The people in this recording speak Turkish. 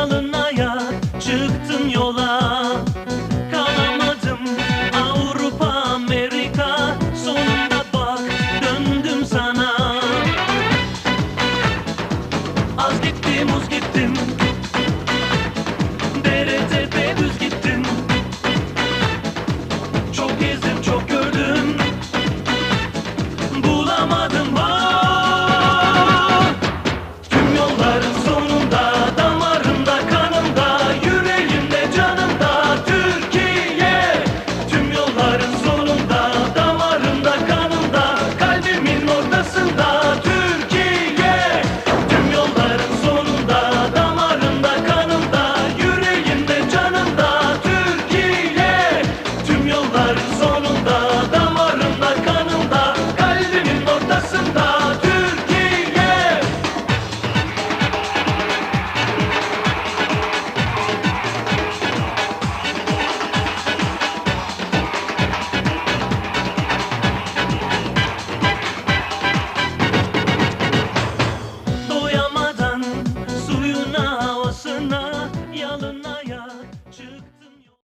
dalınaya çıktın yola. Kalamadım Avrupa Amerika. Sonunda bak döndüm sana. Az gittim uz gittim.